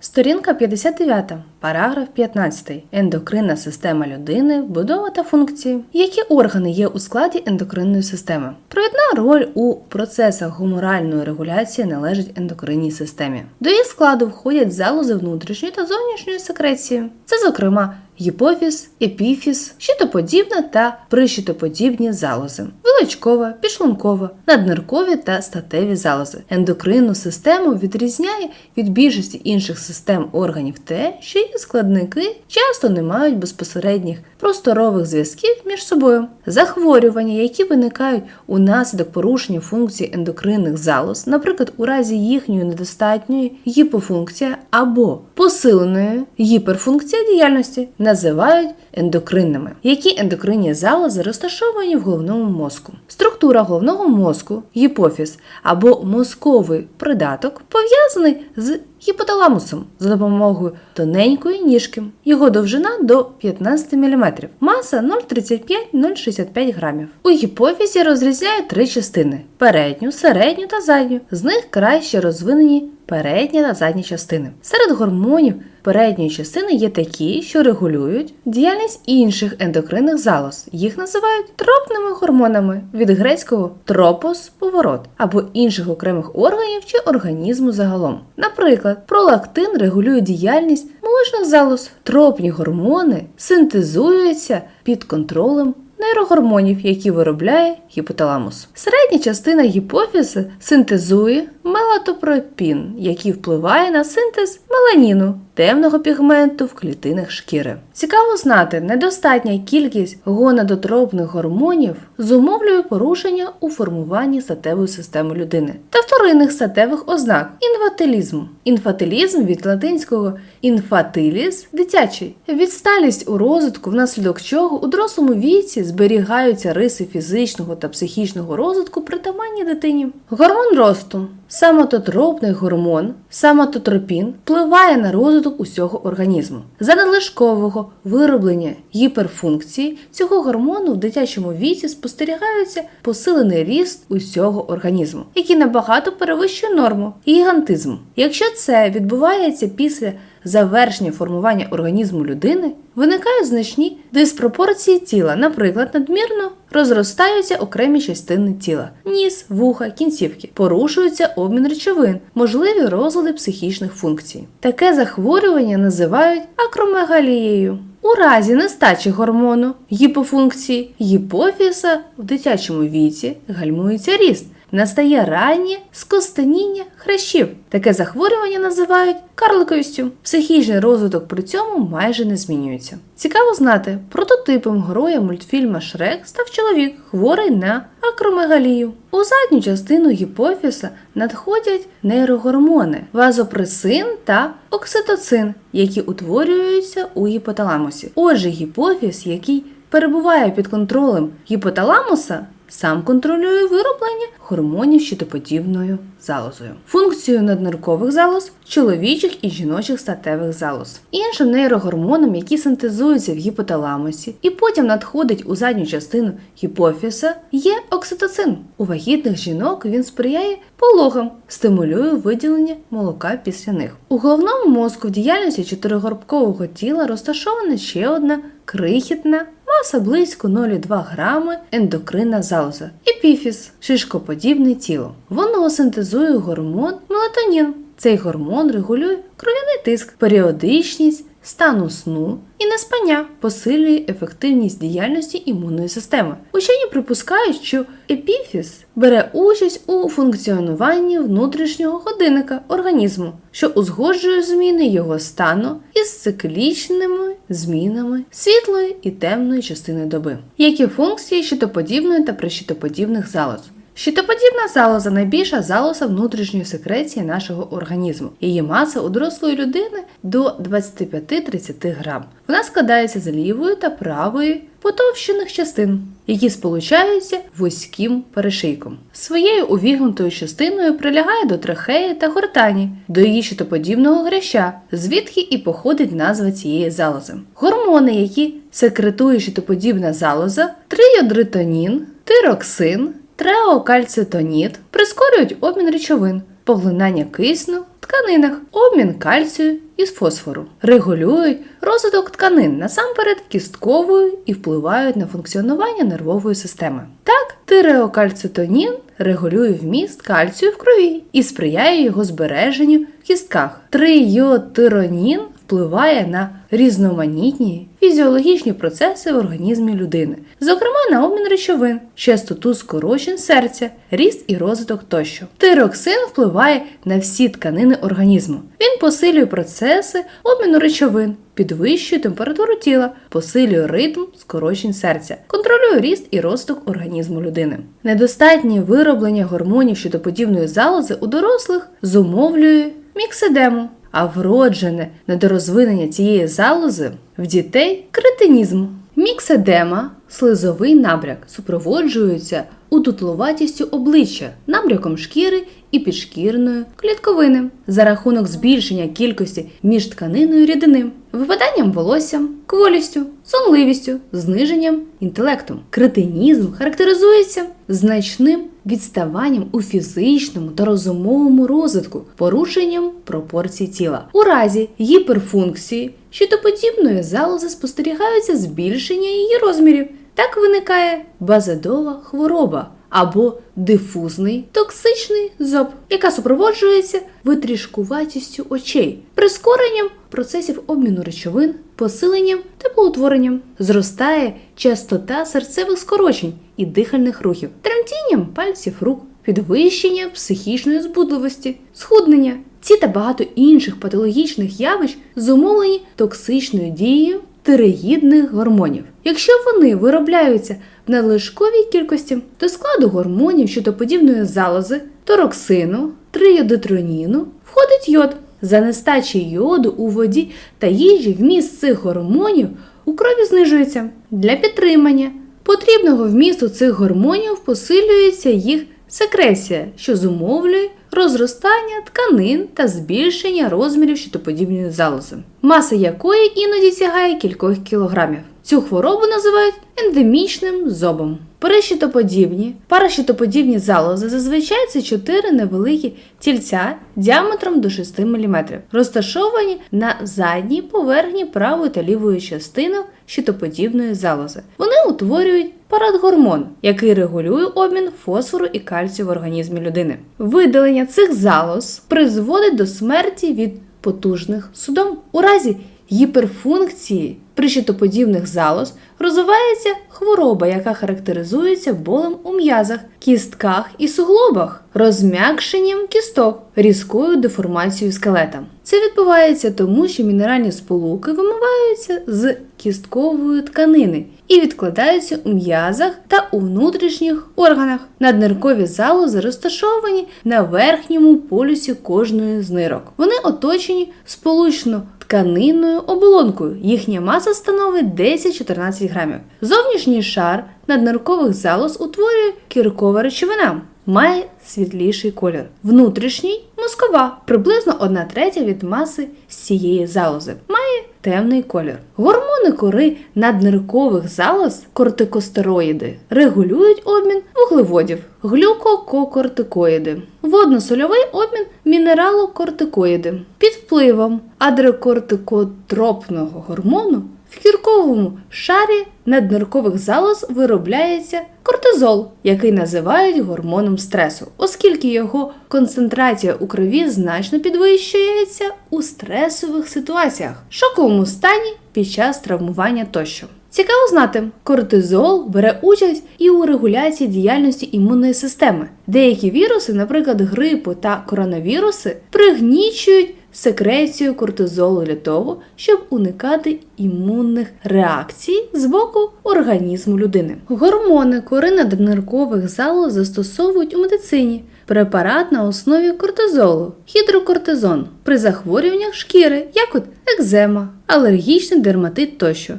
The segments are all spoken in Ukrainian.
Сторінка 59, параграф 15. Ендокринна система людини, будова та функції. Які органи є у складі ендокринної системи? Провідна роль у процесах гуморальної регуляції належить ендокринній системі. До її складу входять залози внутрішньої та зовнішньої секреції. Це, зокрема, гіпофіз, епіфіз, щитоподібна та прищитоподібні залози, вилочкова, підшлункова, надниркові та статеві залози. Ендокринну систему відрізняє від більшості інших систем органів те, що її складники часто не мають безпосередніх просторових зв'язків між собою. Захворювання, які виникають унаслідок порушення функцій ендокринних залоз, наприклад, у разі їхньої недостатньої гіпофункції або посиленої гіперфункції діяльності, називають ендокринними. Які ендокринні залози розташовані в головному мозку? Структура головного мозку, гіпофіз або мозковий придаток пов'язаний з гіпоталамусом за допомогою тоненької ніжки. Його довжина до 15 мм, маса 0,35-0,65 грамів. У гіпофізі розрізняють три частини: передню, середню та задню. З них краще розвинені передня та задня частини. Серед гормонів передньої частини є такі, що регулюють діяльність інших ендокринних залоз. Їх називають тропними гормонами від грецького тропос поворот або інших окремих органів чи організму загалом. Наприклад, пролактин регулює діяльність молочних залоз. Тропні гормони синтезуються під контролем нейрогормонів, які виробляє гіпоталамус. Середня частина гіпофізу синтезує мелатопропін, який впливає на синтез меланіну, темного пігменту в клітинах шкіри. Цікаво знати, недостатня кількість гонадотропних гормонів зумовлює порушення у формуванні статевої системи людини та вторинних статевих ознак інфатилізму. Інфатилізм від латинського інфатиліс дитячий, відсталість у розвитку, внаслідок чого у дорослому віці зберігаються риси фізичного та психічного розвитку притаманні дитині. Гормон росту самототропний гормон, самототропін впливає на розвиток усього організму. За надлишкового вироблення гіперфункції цього гормону в дитячому віці спостерігається посилений ріст усього організму, який набагато перевищує норму гігантизм. Якщо це відбувається після завершення формування організму людини, виникають значні диспропорції тіла, наприклад, надмірно розростаються окремі частини тіла, ніс, вуха, кінцівки, порушується обмін речовин, можливі розлади психічних функцій. Таке захворювання називають акромегалією. У разі нестачі гормону, гіпофункції, гіпофіза в дитячому віці гальмується ріст. Настає раннє скостеніння хрящів. Таке захворювання називають карликовістю. Психічний розвиток при цьому майже не змінюється. Цікаво знати, прототипом героя мультфільма Шрек став чоловік, хворий на акромегалію. У задню частину гіпофіза надходять нейрогормони вазопресин та окситоцин, які утворюються у гіпоталамусі. Отже, гіпофіз, який перебуває під контролем гіпоталамуса, сам контролює вироблення гормонів щитоподібною залозою, функцію надниркових залоз, чоловічих і жіночих статевих залоз, іншим нейрогормоном, які синтезуються в гіпоталамусі і потім надходить у задню частину гіпофіза, є окситоцин. У вагітних жінок він сприяє пологам, стимулює виділення молока після них. У головному мозку в діяльності чотиригорбкового тіла розташована ще одна крихітна маса близько 0,2 грами ендокринна залоза, епіфіз, шишкоподібне тіло. Воно синтезує гормон мелатонін. Цей гормон регулює кров'яний тиск, періодичність, стану сну і неспання, посилює ефективність діяльності імунної системи. Учені припускають, що епіфіз бере участь у функціонуванні внутрішнього годинника організму, що узгоджує зміни його стану із циклічними змінами світлої і темної частини доби, які функції щитоподібної та прищитоподібних залоз. Щитоподібна залоза найбільша залоза внутрішньої секреції нашого організму. Її маса у дорослої людини до 25-30 грам. Вона складається з лівої та правої потовщених частин, які сполучаються вузьким перешийком. Своєю увігнутою частиною прилягає до трахеї та гортані, до її щитоподібного гряща, звідки і походить назва цієї залози. Гормони, які секретує щитоподібна залоза, трийодритонін, тироксин, треокальцитоніт прискорюють обмін речовин, поглинання кисню в тканинах, обмін кальцію і фосфору, регулюють розвиток тканин насамперед кістковою і впливають на функціонування нервової системи. Так, тиреокальцитонін регулює вміст кальцію в крові і сприяє його збереженню в кістках. Трийотиронін впливає на різноманітні фізіологічні процеси в організмі людини, зокрема на обмін речовин, частоту скорочень серця, ріст і розвиток тощо. Тироксин впливає на всі тканини організму. Він посилює процеси обміну речовин, підвищує температуру тіла, посилює ритм скорочень серця, контролює ріст і розвиток організму людини. Недостатнє вироблення гормонів щитоподібної залози у дорослих зумовлює мікседему, а вроджене недорозвинення цієї залози в дітей кретинізм. Мікседема, слизовий набряк, супроводжується удутловатістю обличчя, набряком шкіри і підшкірної клітковини за рахунок збільшення кількості міжтканинної рідини, випаданням волосся, кволістю, сонливістю, зниженням інтелекту. Кретинізм характеризується значним відставанням у фізичному та розумовому розвитку, порушенням пропорцій тіла. У разі гіперфункції щитоподібної залози спостерігаються збільшення її розмірів. Так виникає базидова хвороба або дифузний токсичний зоб, яка супроводжується витрішкуватістю очей, прискоренням процесів обміну речовин, посиленням теплоутворенням, зростає частота серцевих скорочень і дихальних рухів, тремтінням пальців рук, підвищення психічної збудливості, схуднення. Ці та багато інших патологічних явищ зумовлені токсичною дією тиреїдних гормонів. Якщо вони виробляються в надлишковій кількості, до складу гормонів щитоподібної залози, тороксину, триодитроніну входить йод. За нестачі йоду у воді та їжі вміст цих гормонів у крові знижується. Для підтримання потрібного вмісту цих гормонів посилюється їх секресія, що зумовлює розростання тканин та збільшення розмірів щитоподібної залози, маса якої іноді сягає кількох кілограмів. Цю хворобу називають ендемічним зобом. Перещитоподібні, паращитоподібні залози зазвичай це чотири невеликі тільця діаметром до 6 мм, розташовані на задній поверхні правої та лівої частини щитоподібної залози. Вони утворюють парадгормон, який регулює обмін фосфору і кальцію в організмі людини. Видалення цих залоз призводить до смерті від потужних судом. У разі гіперфункції прищитоподібних залоз розвивається хвороба, яка характеризується болем у м'язах, кістках і суглобах, розм'якшенням кісток, різкою деформацією скелета. Це відбувається тому, що мінеральні сполуки вимиваються з кісткової тканини і відкладаються у м'язах та у внутрішніх органах. Надниркові залози розташовані на верхньому полюсі кожної з нирок. Вони оточені сполучно тканинною оболонкою. Їхня маса становить 10-14 грамів. Зовнішній шар надниркових залоз утворює кіркова речовина. Має світліший колір. Внутрішній мозкова, приблизно 1 третя від маси цієї залози. Має темний колір. Гормони кори надниркових залоз, кортикостероїди, регулюють обмін вуглеводів, глюкококортикоїди, водно-сольовий обмін мінералокортикоїди. Під впливом адрекортикотропного гормону в кірковому шарі надниркових залоз виробляється кортизол, який називають гормоном стресу, оскільки його концентрація у крові значно підвищується у стресових ситуаціях, шоковому стані під час травмування тощо. Цікаво знати, кортизол бере участь і у регуляції діяльності імунної системи. Деякі віруси, наприклад, грипу та коронавіруси, пригнічують секрецію кортизолу для того, щоб уникати імунних реакцій з боку організму людини. Гормони кори надниркових залоз застосовують у медицині. Препарат на основі кортизолу, гідрокортизон при захворюваннях шкіри, як от екзема, алергічний дерматит тощо,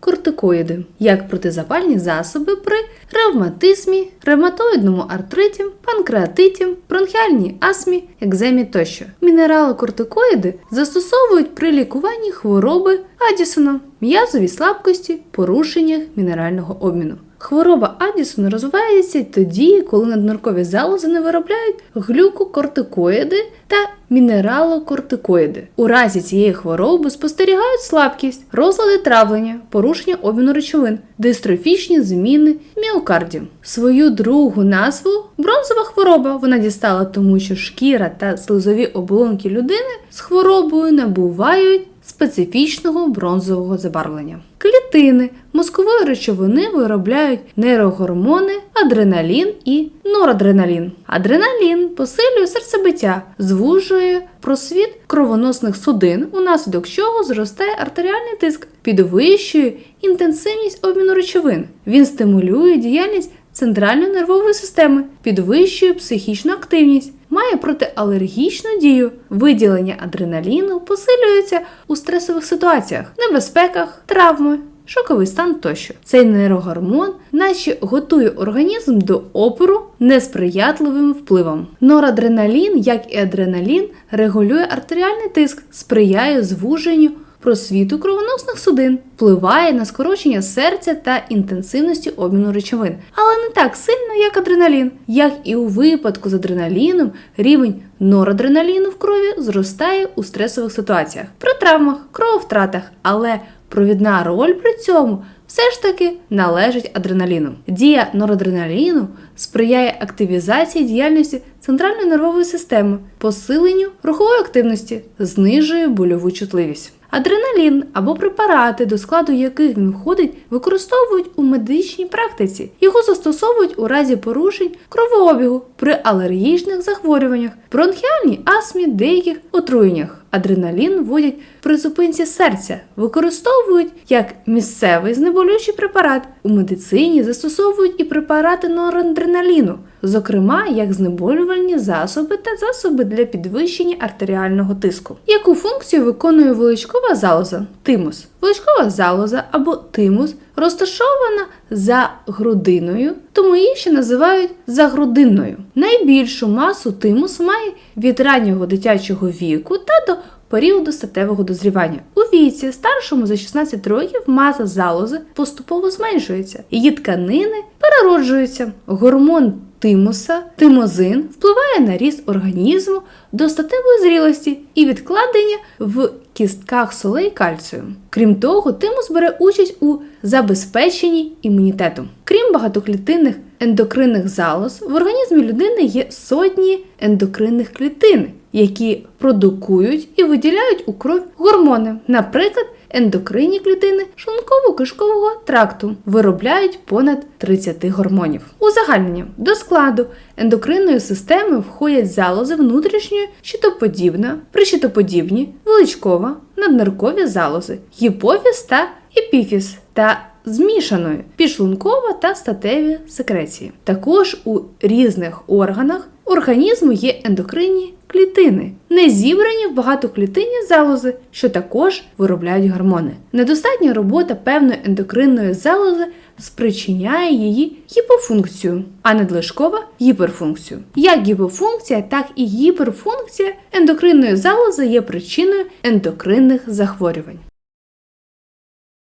глюкокортикоїди, як протизапальні засоби при ревматизмі, ревматоїдному артриті, панкреатиті, бронхіальній астмі, екземі тощо. Мінералокортикоїди застосовують при лікуванні хвороби Адісона, м'язовій слабкості, порушеннях мінерального обміну. Хвороба Аддісона розвивається тоді, коли надниркові залози не виробляють глюкокортикоїди та мінералокортикоїди. У разі цієї хвороби спостерігають слабкість, розлади травлення, порушення обміну речовин, дистрофічні зміни міокарді. Свою другу назву бронзова хвороба вона дістала тому, що шкіра та слизові оболонки людини з хворобою набувають специфічного бронзового забарвлення. Клітини мозкової речовини виробляють нейрогормони, адреналін і норадреналін. Адреналін посилює серцебиття, звужує просвіт кровоносних судин, унаслідок чого зростає артеріальний тиск, підвищує інтенсивність обміну речовин. Він стимулює діяльність центральної нервової системи, підвищує психічну активність, має протиалергічну дію. Виділення адреналіну посилюється у стресових ситуаціях, небезпеках, травми. Шоковий стан тощо. Цей нейрогормон наче готує організм до опору несприятливим впливам. Норадреналін, як і адреналін, регулює артеріальний тиск, сприяє звуженню просвіту кровоносних судин, впливає на скорочення серця та інтенсивності обміну речовин, але не так сильно, як адреналін. Як і у випадку з адреналіном, рівень норадреналіну в крові зростає у стресових ситуаціях, при травмах, крововтратах, але провідна роль при цьому. Все ж таки належить адреналіну. Дія норадреналіну сприяє активізації діяльності центральної нервової системи, посиленню рухової активності, знижує больову чутливість. Адреналін або препарати, до складу яких він входить, використовують у медичній практиці. Його застосовують у разі порушень кровообігу при алергічних захворюваннях, бронхіальній астмі, деяких отруєннях. Адреналін вводять при зупинці серця, використовують як місцевий знеболюючий препарат. У медицині застосовують і препарати норадреналіну, зокрема як знеболювальні засоби та засоби для підвищення артеріального тиску. Яку функцію виконує величкова залоза? Тимус. Величкова залоза або тимус розташована за грудиною, тому її ще називають загрудинною. Найбільшу масу тимус має від раннього дитячого віку та до періоду статевого дозрівання. У віці, старшому за 16 років, маса залози поступово зменшується, її тканини перероджуються. Гормон тимуса, тимозин впливає на ріст організму до статевої зрілості і відкладення в кістках солей кальцію. Крім того, тимус бере участь у забезпеченні імунітету. Крім багатоклітинних ендокринних залоз, в організмі людини є сотні ендокринних клітин, які продукують і виділяють у кров гормони, наприклад, ендокринні клітини шлунково-кишкового тракту виробляють понад 30 гормонів. Узагальнення до складу ендокринної системи входять залози внутрішньої щитоподібна, прищитоподібні, величкова, надниркові залози, гіпофіз та епіфіз та змішаної підшлункова та статеві секреції. Також у різних органах організму є ендокринні клітини, не зібрані в багатоклітинні залози, що також виробляють гормони. Недостатня робота певної ендокринної залози спричиняє її гіпофункцію, а надлишкова гіперфункцію. Як гіпофункція, так і гіперфункція ендокринної залози є причиною ендокринних захворювань.